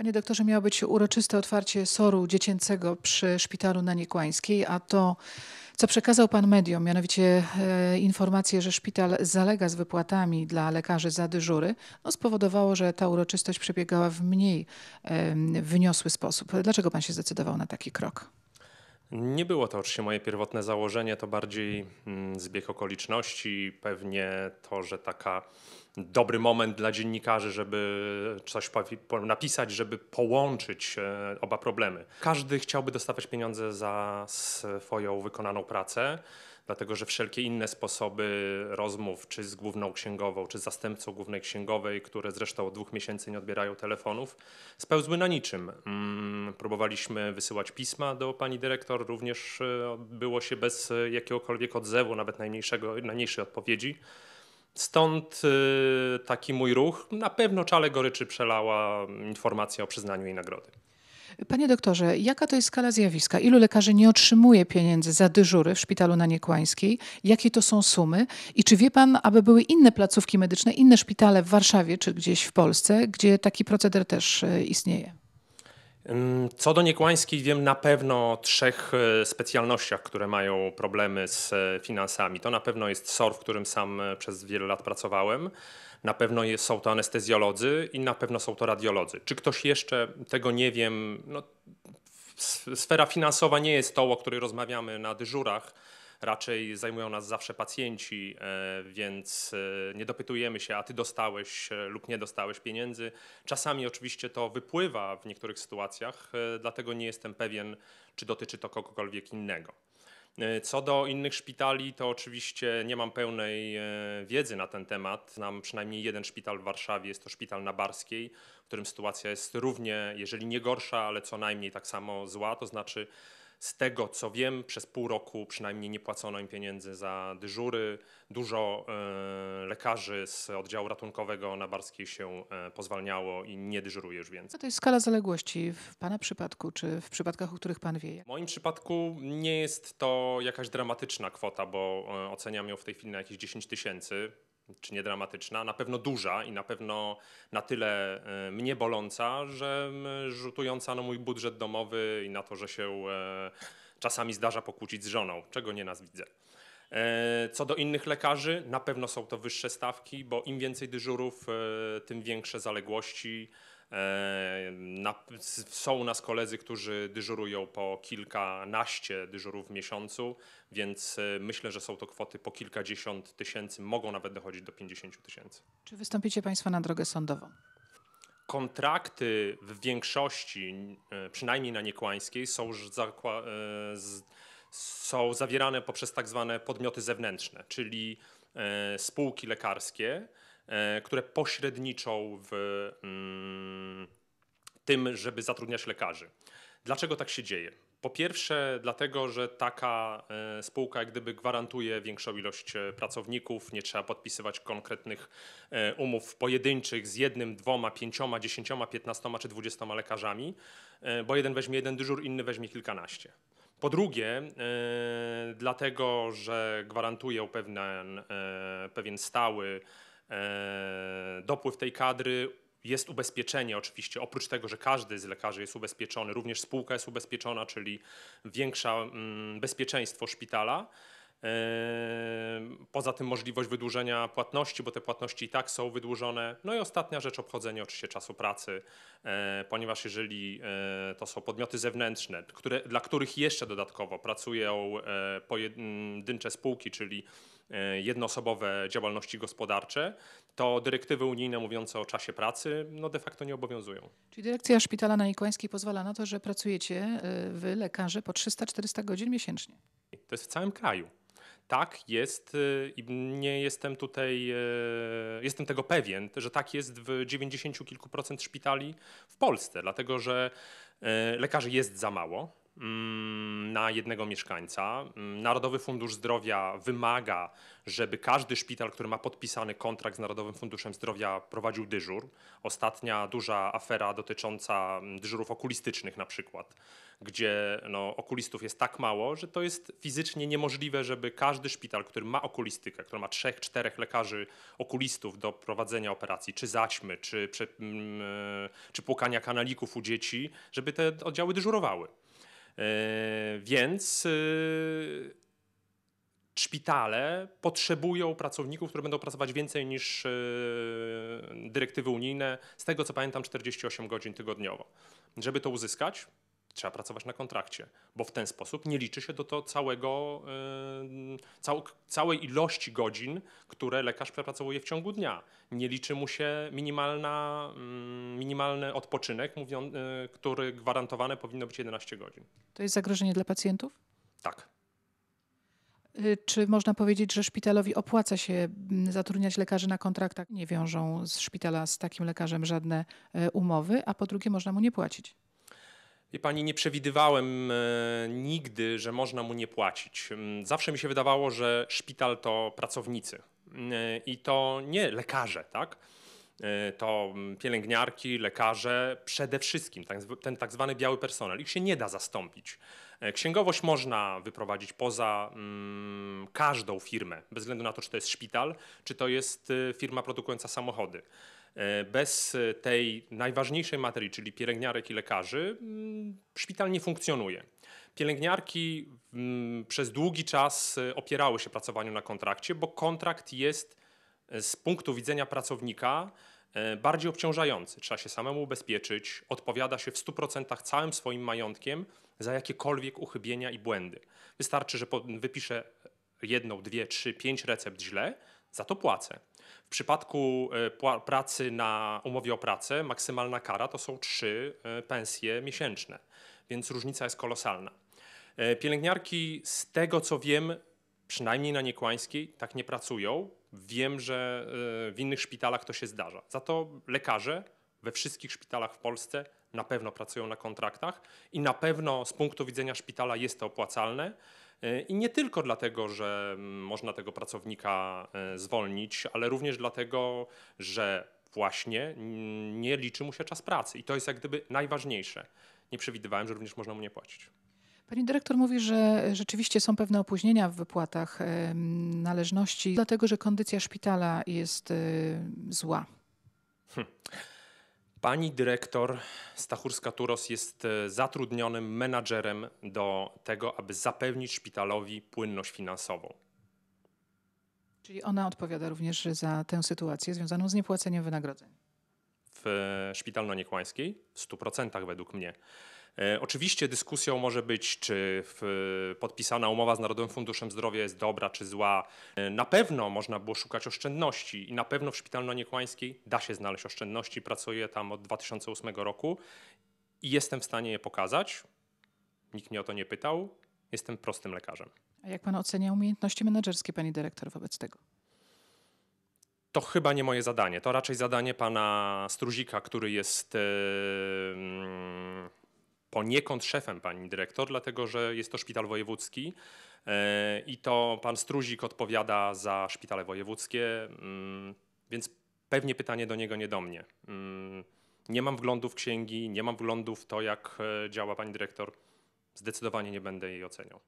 Panie doktorze, miało być uroczyste otwarcie SOR-u dziecięcego przy szpitalu na Niekłańskiej, a to, co przekazał pan mediom, mianowicie e, informację, że szpital zalega z wypłatami dla lekarzy za dyżury, no spowodowało, że ta uroczystość przebiegała w mniej e, wyniosły sposób. Dlaczego pan się zdecydował na taki krok? Nie było to oczywiście moje pierwotne założenie, to bardziej mm, zbieg okoliczności, pewnie to, że taka dobry moment dla dziennikarzy, żeby coś napisać, żeby połączyć e, oba problemy. Każdy chciałby dostawać pieniądze za swoją wykonaną pracę dlatego że wszelkie inne sposoby rozmów, czy z główną księgową, czy z zastępcą głównej księgowej, które zresztą od dwóch miesięcy nie odbierają telefonów, spełzły na niczym. Mm, próbowaliśmy wysyłać pisma do pani dyrektor, również e, odbyło się bez jakiegokolwiek odzewu, nawet najmniejszego, najmniejszej odpowiedzi. Stąd e, taki mój ruch. Na pewno czale goryczy przelała informacja o przyznaniu jej nagrody. Panie doktorze, jaka to jest skala zjawiska? Ilu lekarzy nie otrzymuje pieniędzy za dyżury w szpitalu na Niekłańskiej? Jakie to są sumy? I czy wie pan, aby były inne placówki medyczne, inne szpitale w Warszawie czy gdzieś w Polsce, gdzie taki proceder też e, istnieje? Co do Niekłańskiej wiem na pewno o trzech e, specjalnościach, które mają problemy z e, finansami. To na pewno jest SOR, w którym sam przez wiele lat pracowałem. Na pewno są to anestezjolodzy i na pewno są to radiolodzy. Czy ktoś jeszcze tego nie wiem? No, sfera finansowa nie jest tą, o której rozmawiamy na dyżurach. Raczej zajmują nas zawsze pacjenci, e, więc e, nie dopytujemy się, a ty dostałeś e, lub nie dostałeś pieniędzy. Czasami oczywiście to wypływa w niektórych sytuacjach, dlatego nie jestem pewien, czy dotyczy to kogokolwiek innego. Co do innych szpitali, to oczywiście nie mam pełnej wiedzy na ten temat. Znam przynajmniej jeden szpital w Warszawie, jest to szpital na Barskiej, w którym sytuacja jest równie, jeżeli nie gorsza, ale co najmniej tak samo zła, to znaczy z tego co wiem, przez pół roku przynajmniej nie płacono im pieniędzy za dyżury. Dużo e, lekarzy z oddziału ratunkowego na Barskiej się e, pozwalniało i nie dyżuruje już więcej. Co to jest skala zaległości w Pana przypadku, czy w przypadkach, o których Pan wie? W moim przypadku nie jest to jakaś dramatyczna kwota, bo e, oceniam ją w tej chwili na jakieś 10 tysięcy czy nie dramatyczna, na pewno duża i na pewno na tyle e, mnie boląca, że rzutująca na mój budżet domowy i na to, że się e, czasami zdarza pokłócić z żoną, czego nie nas widzę. E, co do innych lekarzy, na pewno są to wyższe stawki, bo im więcej dyżurów, tym większe zaległości. Na, są u nas koledzy, którzy dyżurują po kilkanaście dyżurów w miesiącu, więc e, myślę, że są to kwoty po kilkadziesiąt tysięcy, mogą nawet dochodzić do 50 tysięcy. Czy wystąpicie Państwo na drogę sądową? Kontrakty w większości, e, przynajmniej na Niekłańskiej, są, e, są zawierane poprzez tak zwane podmioty zewnętrzne, czyli spółki lekarskie, które pośredniczą w mm, tym, żeby zatrudniać lekarzy. Dlaczego tak się dzieje? Po pierwsze, dlatego, że taka e, spółka jak gdyby gwarantuje większą ilość e, pracowników, nie trzeba podpisywać konkretnych e, umów pojedynczych z jednym, dwoma, pięcioma, dziesięcioma, piętnastoma czy dwudziestoma lekarzami, bo jeden weźmie jeden dyżur, inny weźmie kilkanaście. Po drugie, dlatego, że gwarantują pewien, pewien stały dopływ tej kadry, jest ubezpieczenie oczywiście, oprócz tego, że każdy z lekarzy jest ubezpieczony, również spółka jest ubezpieczona, czyli większa mm, bezpieczeństwo szpitala. Poza tym możliwość wydłużenia płatności, bo te płatności i tak są wydłużone. No i ostatnia rzecz, obchodzenie oczywiście czasu pracy, e, ponieważ jeżeli e, to są podmioty zewnętrzne, które, dla których jeszcze dodatkowo pracują e, pojedyncze spółki, czyli jednoosobowe działalności gospodarcze, to dyrektywy unijne mówiące o czasie pracy no de facto nie obowiązują. Czyli dyrekcja szpitala na Nikłańskiej pozwala na to, że pracujecie wy, lekarze, po 300-400 godzin miesięcznie? To jest w całym kraju. Tak jest y, i nie jestem tutaj, y, jestem tego pewien, że tak jest w 90 kilku procent szpitali w Polsce, dlatego że y, lekarzy jest za mało. Mm, na jednego mieszkańca. Mm, Narodowy Fundusz Zdrowia wymaga, żeby każdy szpital, który ma podpisany kontrakt z Narodowym Funduszem Zdrowia, prowadził dyżur. Ostatnia duża afera dotycząca mm, dyżurów okulistycznych na przykład, gdzie no, okulistów jest tak mało, że to jest fizycznie niemożliwe, żeby każdy szpital, który ma okulistykę, który ma trzech, czterech lekarzy okulistów do prowadzenia operacji, czy zaćmy, czy, czy, e, czy płukania kanalików u dzieci, żeby te oddziały dyżurowały. E, Więc y, szpitale potrzebują pracowników, którzy będą pracować więcej niż e, dyrektywy unijne, z tego co pamiętam 48 godzin tygodniowo. Żeby to uzyskać, trzeba pracować na kontrakcie, bo w ten sposób nie liczy się do to całego, e, cał, całej ilości godzin, które lekarz przepracowuje w ciągu dnia. Nie liczy mu się minimalna, mm, minimalny odpoczynek, mówiąc, e, który gwarantowany powinno być 11 godzin. To jest zagrożenie dla pacjentów? Tak. Y, Czy można powiedzieć, że szpitalowi opłaca się mm, zatrudniać lekarzy na kontraktach? Nie wiążą z szpitala z takim lekarzem żadne umowy, a po drugie można mu nie płacić. Wie pani, nie przewidywałem e, nigdy, że można mu nie płacić. Mm, Zawsze mi się wydawało, że szpital to pracownicy E, i to nie lekarze, tak? E, To mm, pielęgniarki, lekarze, przede wszystkim tak ten tak zwany biały personel. Ich się nie da zastąpić. Księgowość można wyprowadzić poza mm, każdą firmę, bez względu na to, czy to jest szpital, czy to jest e, firma produkująca samochody. E, Bez e, tej najważniejszej materii, czyli pielęgniarek i lekarzy, mm, szpital nie funkcjonuje. Pielęgniarki mm, przez długi czas e, opierały się pracowaniu na kontrakcie, bo kontrakt jest z punktu widzenia pracownika bardziej obciążający. Trzeba się samemu ubezpieczyć, odpowiada się w 100% całym swoim majątkiem za jakiekolwiek uchybienia i błędy. Wystarczy, że wypiszę jedną, dwie, trzy, pięć recept źle, za to płacę. W przypadku e, pracy na umowie o pracę maksymalna kara to są trzy e, pensje miesięczne, więc różnica jest kolosalna. E, Pielęgniarki, z tego co wiem, przynajmniej na Niekłańskiej, tak nie pracują. Wiem, że w innych szpitalach to się zdarza. Za to lekarze we wszystkich szpitalach w Polsce na pewno pracują na kontraktach i na pewno z punktu widzenia szpitala jest to opłacalne. E, I nie tylko dlatego, że można tego pracownika e, zwolnić, ale również dlatego, że właśnie nie liczy mu się czas pracy. I to jest jak gdyby najważniejsze. Nie przewidywałem, że również można mu nie płacić. Pani dyrektor mówi, że rzeczywiście są pewne opóźnienia w wypłatach należności, dlatego że kondycja szpitala jest e, zła. Pani dyrektor Stachurska-Turos jest e, zatrudnionym menadżerem do tego, aby zapewnić szpitalowi płynność finansową. Czyli ona odpowiada również za tę sytuację związaną z niepłaceniem wynagrodzeń. w e, Szpital na Niekłańskiej w 100% według mnie. E, Oczywiście dyskusją może być, czy podpisana umowa z Narodowym Funduszem Zdrowia jest dobra czy zła. E, Na pewno można było szukać oszczędności i na pewno w Szpitalu na Niekłańskiej da się znaleźć oszczędności. Pracuję tam od 2008 roku i jestem w stanie je pokazać. Nikt mnie o to nie pytał. Jestem prostym lekarzem. A jak pan ocenia umiejętności menedżerskie pani dyrektor wobec tego? To chyba nie moje zadanie. To raczej zadanie pana Struzika, który jest mm, poniekąd szefem pani dyrektor, dlatego że jest to szpital wojewódzki e, i to pan Struzik odpowiada za szpitale wojewódzkie, mm, więc pewnie pytanie do niego, nie do mnie. Mm, Nie mam wglądu w księgi, nie mam wglądu w to, jak e, działa pani dyrektor. Zdecydowanie nie będę jej oceniał.